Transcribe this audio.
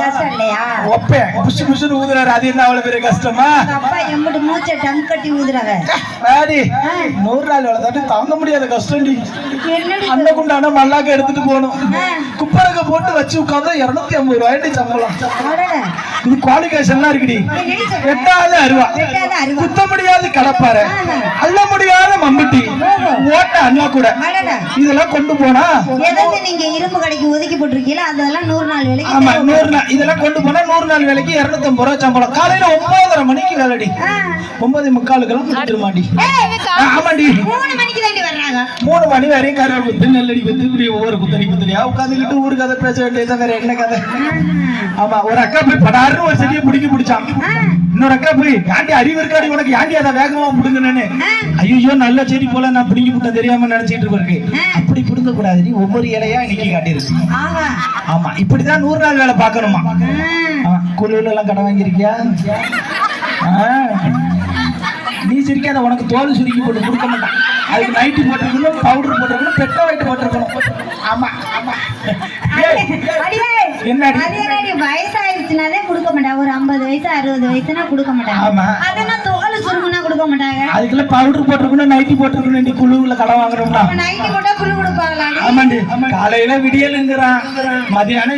கஷ்டம் இல்லையா புஷு புஷுன்னு ஊதுறாரு அது என்ன அவ்வளவு பெரிய கஷ்டமா? அப்பா எம்பிட்டு மூச்சை டம் கட்டி ஊதுறவ வாடி நூறு நாள் வேலை தாண்டி தாங்க முடியாத கஷ்டம் அந்த குண்டான மல்லாக்க எடுத்துட்டு போகணும். குப்பரக போட்டு வச்சு உட்காந்தா இருநூத்தி ஐம்பது ரூபாய்டி சம்பளம். இது குவாலிஃபிகேஷன்லாம் இருக்குடி? எட்டாவது அருவா. குத்த முடியாத கடப்பாறை. அள்ள முடியாத. மம்முட்டி ஓட்ட அண்ணா கூட. இதெல்லாம் கொண்டு போனா? எதாவது நீங்க இரும்பு கடைக்கு ஒதுக்கி போட்டிருக்கீங்களோ? அதெல்லாம் நூறு நாள் வேலைக்கு ஆமா நூறு நாள். இதெல்லாம் கொண்டு போனா நூறு நாள் வேலைக்கு இருநூத்தி ஐம்பது ரூபா சம்பளம். காலையில ஒன்பதரை மணிக்கு வேலைடி. ஒன்பது முக்காலுக்கெல்லாம் ஏய், ஆமாடி மூணு மணிக்கு தாண்டி வர்றாங்க மூணு மணி வரையும் கருவா குத்து நெல்லடி குத்து இப்படி ஒவ்வொரு குத்தடி குத்தடியா உட்காந்துக்கிட்டு ஊரு கதை பேச வேண்டியது வேற என்ன கதை? ஆமா ஒரு அக்கா போய் படாருன்னு ஒரு செடியை பிடிக்க பிடிச்சான். இன்னொரு அக்கா போய் யாண்டி அறிவு இருக்காடி உனக்கு யாண்டி அதை வேகமா பிடுங்கன்னு ஐயோ நல்ல செடி போல நான் பிடிங்கி விட்டேன் தெரியாம நினைச்சிட்டு இருக்கு அப்படி பிடுங்க கூடாது ஒவ்வொரு இலையா இன்னைக்கு காட்டியிருக்கு. ஆமா இப்படிதான் நூறு நாள் வேலை பார்க்கணுமா? ம். குழுல எல்லாம் கடன் வாங்கியிருக்கியா. நீ சிரிக்காத உனக்கு தோல் சுருக்கி போட்டு கொடுக்க மாட்டான். அதுக்கு நைட்டி போட்டிருக்கணும் பவுடர் போட்டிருக்கணும் பெட்ட வைட்டு போட்டிருக்கணும். ஆமா ஆமா. என்னடி? வயசாயிருச்சுனாலே கொடுக்க மாட்டாங்க ஒரு ஐம்பது வயசு அறுபது வயசுனா கொடுக்க மாட்டாங்க ஆமா. அதெல்லாம் தோல் சுருங்குனா கொடுக்க மாட்டாங்க? அதுக்குள்ள பவுடர் போட்டிருக்கணும் நைட்டி போட்டிருக்கணும் நீ குழுவுல கடன் வாங்குறோம்னா அப்ப நைட்டு போட்டா புழு கொடுப்பாங்களா ஆமாண்டி. காலையில விடியலுங்கிறான். மதியானம்